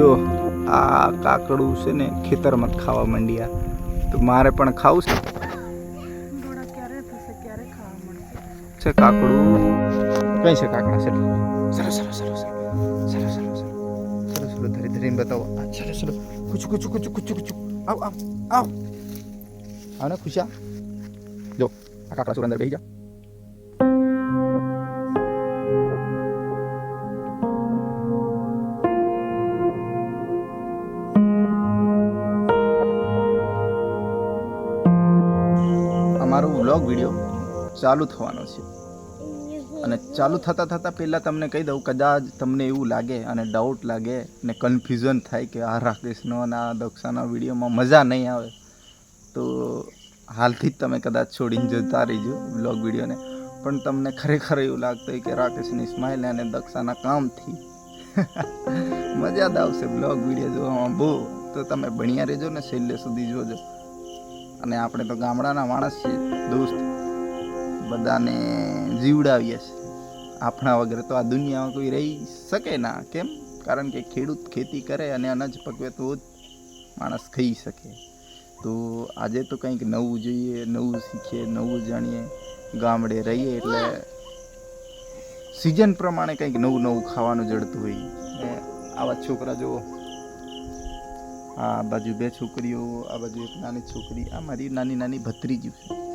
જો આ કાકડું છે ને ખેતરમાં ખાવા માંડ્યા. તો મારે પણ ખાવું છે? કાકડું? કઈ છે કાકડા છે? સરસ સરસ સરસ સરસ સરસ સરસ સરસ ધરી, ધરીને બતાવો. સરસ સરસ કુછ કુછ કુછ કુછ કુછ આવ આવ આવ. આવ ને ખુશા. જો, આ કાકડા સુરંદર અંદર બેસી જા. ચાલુ થવાનો છે. અને ચાલુ થતાં થતાં પહેલાં તમને કહી દઉં, કદાચ તમને એવું લાગે અને ડાઉટ લાગે ને કન્ફ્યુઝન થાય કે આ રાકેશનો અને આ દક્ષાના વિડીયોમાં મજા નહીં આવે, તો હાલથી જ તમે કદાચ છોડીને જતા રહીજો બ્લોગ વિડીયોને. પણ તમને ખરેખર એવું લાગતું હોય કે રાકેશની સ્માઇલ અને દક્ષાના કામથી મજા જ આવશે બ્લોગ વીડિયો જોવામાં બહુ. તો તમે ભણ્યા રહેજો ને છેલ્લે સુધી જોજો. અને આપણે તો ગામડાના માણસ છીએ, દોસ્ત. બધાને જીવડાવીએ છીએ. આપણા વગર તો આ દુનિયામાં કોઈ રહી શકે ના. કેમ? કારણ કે ખેડૂત ખેતી કરે અને અનાજ પકવે તો જ માણસ ખાઈ શકે. તો આજે તો કંઈક નવું જોઈએ, નવું શીખીએ, નવું જાણીએ. ગામડે રહીએ એટલે સિઝન પ્રમાણે કંઈક નવું નવું ખાવાનું જડતું હોય. ને આવા છોકરા જુઓ. આ બાજુ બે છોકરીઓ, આ બાજુ એક નાની છોકરી, આ મારી નાની નાની ભત્રીજી છે.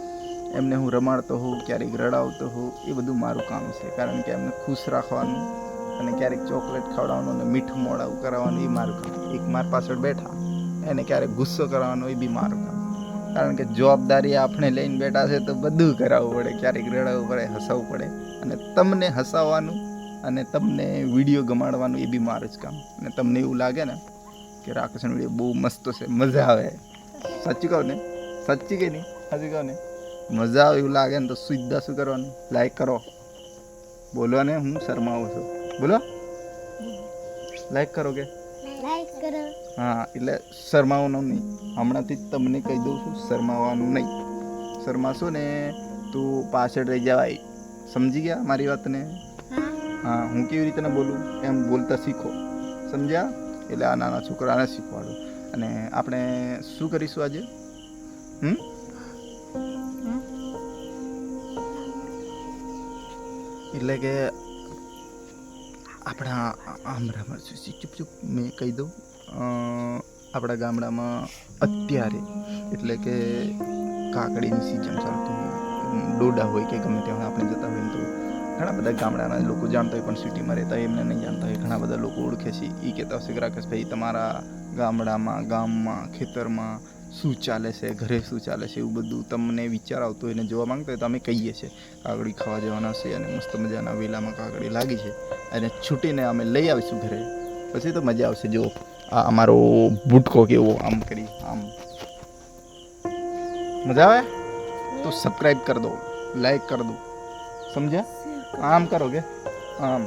એમને હું રમાડતો હોઉં, ક્યારેક રડાવતો હોઉં, એ બધું મારું કામ છે. કારણ કે એમને ખુશ રાખવાનું અને ક્યારેક ચોકલેટ ખવડાવવાનું અને મીઠું મોડાવું કરાવવાનું એ મારું કામ એક માર પાછળ બેઠા, એને ક્યારેક ગુસ્સો કરવાનો એ બી મારું કામ કારણ કે જવાબદારી આપણે લઈને બેઠા છે તો બધું કરાવવું પડે. ક્યારેક રડાવવું પડે, હસાવવું પડે અને તમને હસાવવાનું અને તમને વીડિયો ગમાડવાનું એ બી મારું જ કામ અને તમને એવું લાગે ને કે રાકેશન વીડિયો બહુ મસ્ત છે, મજા આવે. સાચું કહું ને? સાચી કે નહીં? સાચું કહું ને? મજા આવે એવું લાગે ને તો સીધા શું કરવાનું? લાઈક કરો. બોલો ને હું શરમાવું છું. બોલો. લાઈક કરો કે? હા એટલે શરમાવાનું નહીં. હમણાંથી જ તમને કહી દઉં છું શરમાવાનું નહીં. શરમાશો ને તું પાછળ રહી જવાય. સમજી ગયા મારી વાતને? હા. હું કેવી રીતે બોલું? એમ બોલતા શીખો. સમજ્યા? એટલે આ નાના છોકરાને શીખવાડું. અને આપણે શું કરીશું આજે? હમ? એટલે કે આપણા આમરામાં ચૂપ ચૂપ મેં કહી દઉં આપણા ગામડામાં અત્યારે એટલે કે કાકડીની સિઝન ચાલતી ડોડા હોય કે ગમે ત્યાં આપણે જતા હોય તો. ઘણા બધા ગામડાના લોકો જાણતા હોય, પણ સિટીમાં રહેતા હોય, એમને નહીં જાણતા હોય. ઘણા બધા લોકો ઓળખે છે. એ કહેતા હશે કે, રાકેશભાઈ, તમારા ગામડામાં, ગામમાં, ખેતરમાં શું ચાલે છે ઘરે શું ચાલે છે એવું બધું તમને વિચાર આવતો હોય ને જોવા માંગતો હોય તો અમે કહીએ છીએ. કાગડી ખાવા જવાના છે અને મસ્ત મજાના વેલામાં કાગડી લાગી છે. અને છૂટીને અમે લઈ આવીશું ઘરે. પછી તો મજા આવશે જો આ અમારો બુટકો કેવો આમ કરી આમ. મજા આવે? તો સબસ્ક્રાઈબ કરી દો લાઈક કરી દો. સમજ્યા? આમ કરો કે? આમ.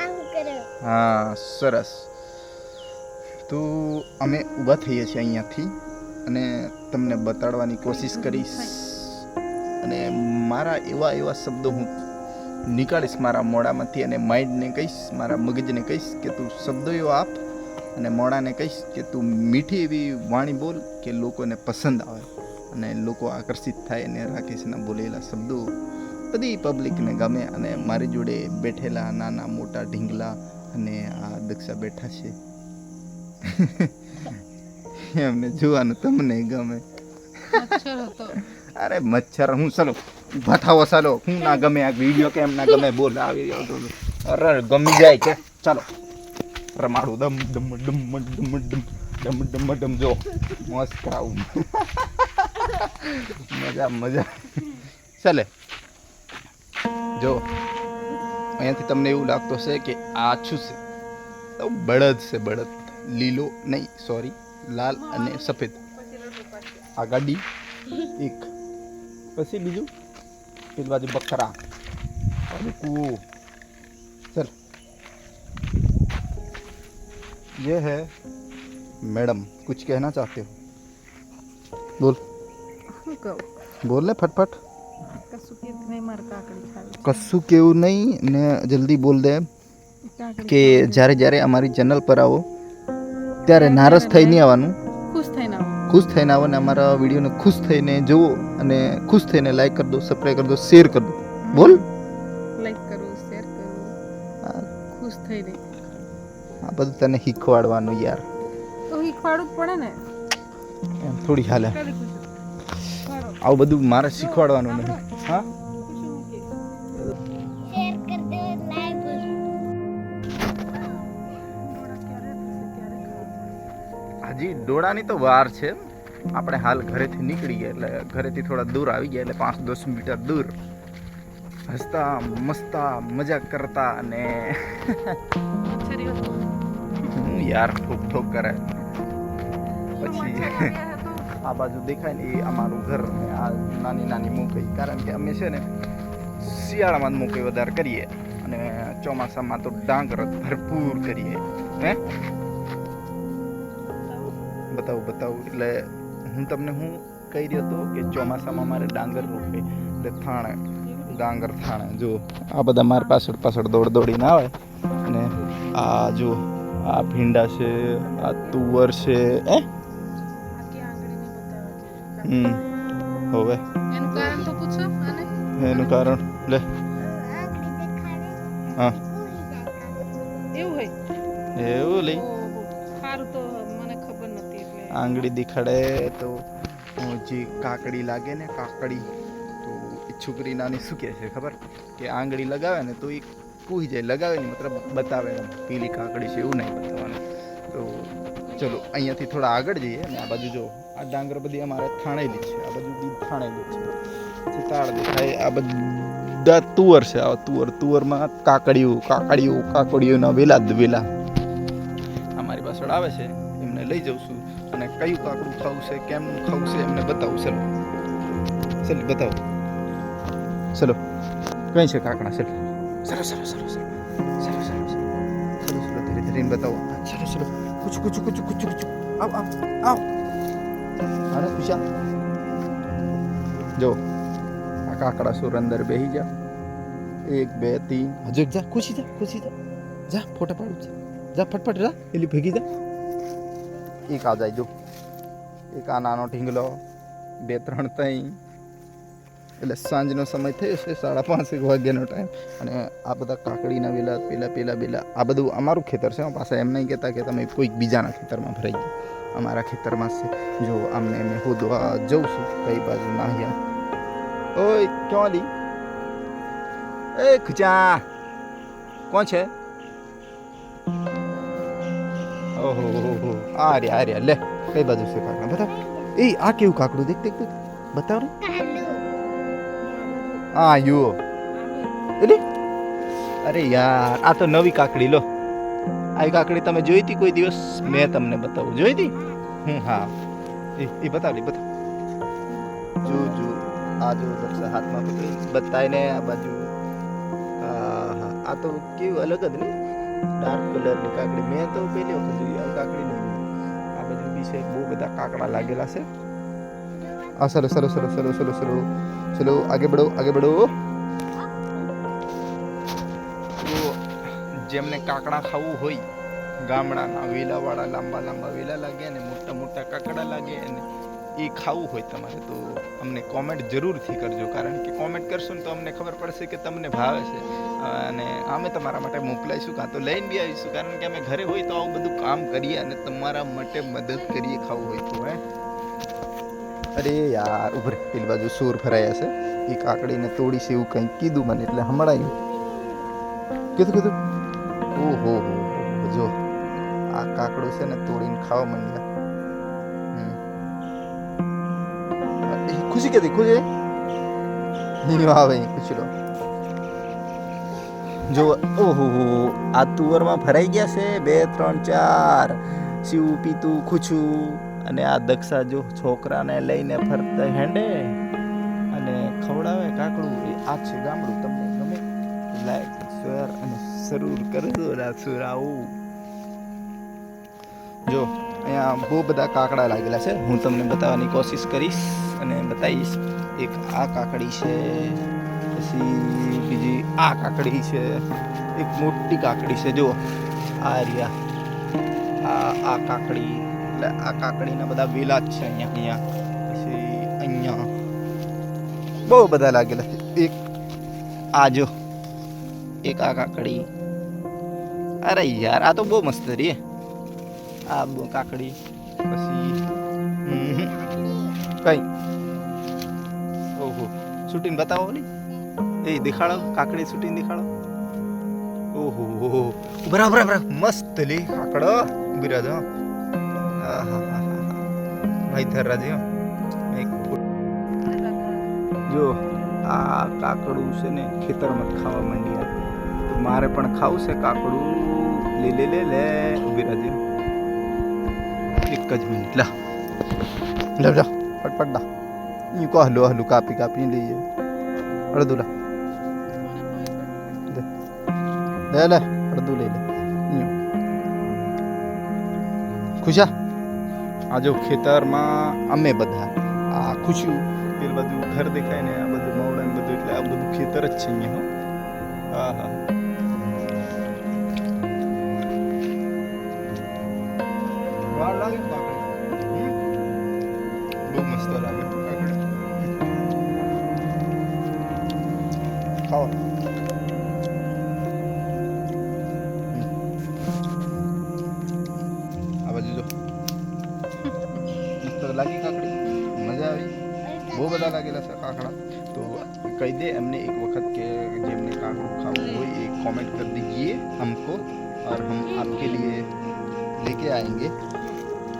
આમ હા સરસ. તો અમે ઊભા થઈએ છીએ અહીંયાથી. અને તમને બતાડવાની કોશિશ કરીશ. અને મારા એવા એવા શબ્દો હું નીકાળીશ મારા મોડામાંથી અને માઇન્ડને કહીશ, મારા મગજને કહીશ કે તું શબ્દો એવો આપ અને મોડાને કહીશ કે તું મીઠી એવી વાણી બોલ કે લોકોને પસંદ આવે અને લોકો આકર્ષિત થાય અને રાકેશના બોલેલા શબ્દો બધી પબ્લિકને ગમે અને મારી જોડે બેઠેલા નાના મોટા ઢીંગલા અને આ દક્ષા બેઠા છે. એમને જોવાનું તમને ગમે. અરે મચ્છર હું ચાલો ઊભા થાવો ચાલો હું ના ગમે આ વીડિયો કેમ ના ગમે બોલ આવી રહ્યો તો અરે ગમી જાય કે? ચાલો. રમાડું. દમ દમ ડમ ડમ ડમ ડમ ડમ ડમ જો. મસ્ત કરાવું મજા મજા. ચાલે. જો અહીંયાથી તમને એવું લાગતું છે કે આછું છે? બળદ છે બળદ. લીલો નહીં સોરી લાલ અને સફેદ આ ગાડી એક પછી બીજું પેલી બાજુ બકરા અને કૂવો ચલ ये है मैडम कुछ कहना चाहते हो बोल શું કહું बोल ले फटफट કશું કે નહીં મારે કાકડી ખાવી કશું કેવું નહીં ને જલ્દી બોલ દે કાકડી કે ખાવી. જ્યારે જ્યારે અમારી ચેનલ પર આવો ત્યારે નારાજ થઈ નહીં આવવાનું. ખુશ થઈને આવો ખુશ થઈને આવો ને અમારા વિડીયોને ખુશ થઈને જુઓ અને ખુશ થઈને લાઈક કરી દો સબસ્ક્રાઈબ કરી દો શેર કરી દો. બોલ. લાઈક કરો શેર કરો. ખુશ થઈને આ બધું તને શીખવાડવાનું યાર. તો શીખવાડવું જ પડે ને. એમ થોડી હાલે. આવું બધું મારે શીખવાડવાનું નહીં હું? હજી ડોળાની તો વાર છે. આપણે હાલ ઘરેથી નીકળી ગયા એટલે ઘરેથી થોડા દૂર આવી ગયા એટલે પાંચ દસ મીટર દૂર. હસતા, મસ્તા, મજા કરતા અને યાર, ઠોક ઠોક કરે. પછી આ બાજુ દેખાય ને એ અમારું ઘર ને આ નાની નાની મોકઈ કારણ કે અમે છે ને શિયાળામાં મૂકી વધારે કરીએ અને ચોમાસામાં તો ડાંગર ભરપૂર કરીએ. હે? બતાવું બતાવું. એટલે હું તમને હું કહી રહ્યો હતો કે ચોમાસામાં મારે ડાંગર રોપે. એટલે થાણે ડાંગર થાણે. જો આ બધા મારી પાછળ પાછળ દોડ દોડીને આવે. અને આ જો આ ભીંડા છે આ તુવર છે એ હમ હવે. એનું કારણ લે. હા. એવું હોય? એવું લઈ આંગળી દેખાડે તો જે કાકડી લાગે ને કાકડી. તો એ છોકરી નાની શું કહે છે ખબર? કે આંગળી લગાવે ને તો એ કૂહી જાય. લગાવે ને મતલબ બતાવે પીલી કાકડી છે એવું નહીં બતાવવાનું. તો ચલો, અહીંયાથી થોડા આગળ જઈએ અને આ બાજુ જો. આ ડાંગર બધી અમારે થાણેલી છે. આ બાજુ બી થાણેલી છે. તાળ દેખાય, આ બધા તુવર છે. આ તુવર, તુવરમાં કાકડીઓ કાકડીઓ, કાકડીઓના વેલા જ વેલા. અમારી પાછળ આવે છે. એમને લઈ જાઉં છું. અને કયું કાકડું ખાવું છે કેમનું ખાવું છે એમને બતાવું ચલો ચલો બતાવો ચલો કઈ છે કાકડા ચલો ચલો ચલો ચલો ચલો ચલો ચલો ચલો ચલો ધીરે ધીરે એને બતાવો ચલો ચલો કુછ કુછ કુછ કુછ કુછ આવ આવ આવ અરે ખુશા જો આ કાકડા સુર અંદર બેહી જા એક બે ત્રણ હજુ એક જા ખુશી જા ખુશી જા જા ફોટા પાડું છે જા ફટફટ જા એલી ભેગી જા એક આ જાય જો એક આ નાનો ઢીંગલો બે ત્રણ ત્રણ એટલે સાંજનો સમય થયો છે સાડા પાંચ એક વાગ્યાનો ટાઈમ અને આ બધા કાકડીના વેલા, પેલા પેલા પેલા આ બધું અમારું ખેતર છે પાછા એમ નહીં કહેતા કે તમે કોઈક બીજાના ખેતરમાં ભરાઈ ગયા. અમારા ખેતરમાં છે. જો આમને એમને હોદવા જઉં છું, કઈ બાજુ નાહ્યા ઓય, ક્યાં લી? એ ખુચા, કોણ છે? ઓહો હો હો આ રે આ રે લે કઈ બાજુ છે કાકડા બતાવ એ આ કેવું કાકડું દેખ દેખ દેખ બતાવ ને આ યુ એટલે અરે યાર આ તો નવી કાકડી લો આ કાકડી તમે જોઈ હતી કોઈ દિવસ મેં તમને બતાવું જોઈ હતી હું હા એ એ બતાવ લે બતાવ જો જો આ જો દર્શા હાથમાં પકડી બતાવીને આ બાજુ આ તો કેવું અલગ જ ને ડાર્ક કલરની કાકડી મેં તો પહેલી વખત જોઈ આ કાકડી નહીં બાજુ બી છે બહુ બધા કાકડા લાગેલા છે. આ સરો સરો સરો સરો સરો સરો. ચલો આગે બઢો આગે બઢો. તો જેમને કાકડા ખાવું હોય ગામડાના વેલાવાળા લાંબા લાંબા વેલા લાગે અને મોટા મોટા કાકડા લાગે અને એ ખાવું હોય તમારે, તો અમને કોમેન્ટ જરૂરથી કરજો. કારણ કે કોમેન્ટ કરશો ને તો અમને ખબર પડશે કે તમને ભાવે છે. અને અમે તમારા માટે મોકલાઈશું, કાં તો લઈને બી આવીશું. કારણ કે અમે ઘરે હોય તો આવું બધું કામ કરીએ અને તમારા માટે મદદ કરીએ ખાવું હોય તો, હે? અરે યાર, ઉભરે. પેલી બાજુ સૂર ફરાયા છે. એ કાકડીને તોડી છે એવું કંઈક કીધું મને, એટલે હમણાં કીધું કીધું. ઓહો હો, જો. આ કાકડું છે ને તોડીને ખાવા માંડ્યા. ખુશી કેતી ખુશી નહીં ભાઈ ખુશી લો જો ઓહો આ તુવરમાં ભરાઈ ગયા છે બે ત્રણ ચાર શિવ પીતું ખુછું અને આ દક્ષા જો છોકરાને લઈને ફરતા હેંડે અને ખવડાવે કાકડું એ આ છે ગામડું તમને ગમે લાઈક શેર અને જરૂર કરજો રાસુરાઓ જો અહીંયા બહુ બધા કાકડા લાગેલા છે હું તમને બતાવવાની કોશિશ કરીશ અને બતાવીશ. એક આ કાકડી છે, પછી બીજી આ કાકડી છે, એક મોટી કાકડી છે જો આ રહ્યા. આ આ કાકડી, એટલે આ કાકડીના બધા વેલા જ છે અહીંયા અહીંયા. પછી અહીંયા. બહુ બધા લાગેલા છે. એક, આ જો. એક આ કાકડી. અરે યાર, આ તો બહુ મસ્ત રહી આ કાકડી. પછી કઈ શૂટિંગ બતાવો ઓલી એ દેખાડો, કાકડી શૂટિંગ દેખાડો. ઓહો ઓહો બરાબર બરાબર મસ્ત લી કાકડો ઊભી હા ભાઈ, ધર રાજે એક જો, આ કાકડું છે ને, ખેતરમાં ખાવા માંડી તો મારે પણ ખાવું છે કાકડું. લે લે લે લે. ઊભી રહેજે એક જ મિનિટ, લા. લે લા. ઈ કો હલો હલો કાપી કાપી લઈએ અડધું લા લે લે અડધું લઈ લે. ખુશા આ જો ખેતરમાં અમે બધા આ ખુશ્યું પેલું બધું ઘર દેખાય ને આ બધું મવડા ને બધું એટલે આ બધું ખેતર જ છે અહીંયા હા હા બહુ મસ્ત લાગે લાગી કાકડી મજા આવી બહુ બધા લાગેલા છે કાકડા તો કહી દે એમને એક વખત કે જેમને કાકડું ખાવું હોય એ કોમેન્ટ કરી દીजिए हमको और हम आपके लिए लेके आएँगे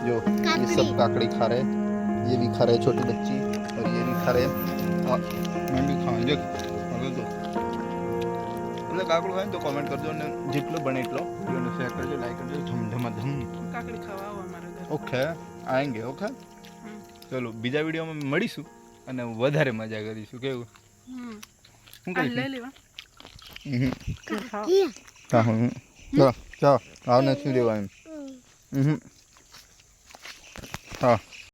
जो ये सब काकड़ी खा रहे हैं ये भी खा रहे छोटी बच्ची और ये भी खा रहे हैं मैं भी खाएँगे તમને કાકડું ખાય તો કોમેન્ટ કરજો અને જેટલો બને એટલો વિડીયોને શેર કરજો લાઈક કરજો ધમ ધમ ધમ કાકડી ખાવા આવો અમારે ઓકે આएँगे ઓકે ચલો બીજા વિડીયોમાં મળીશું અને વધારે મજા કરીશું કેવું? હમ. શું આ લઈ લેવા હમ. ચાલો ચાલો. આવને શું લેવા એમ? હમ. હા.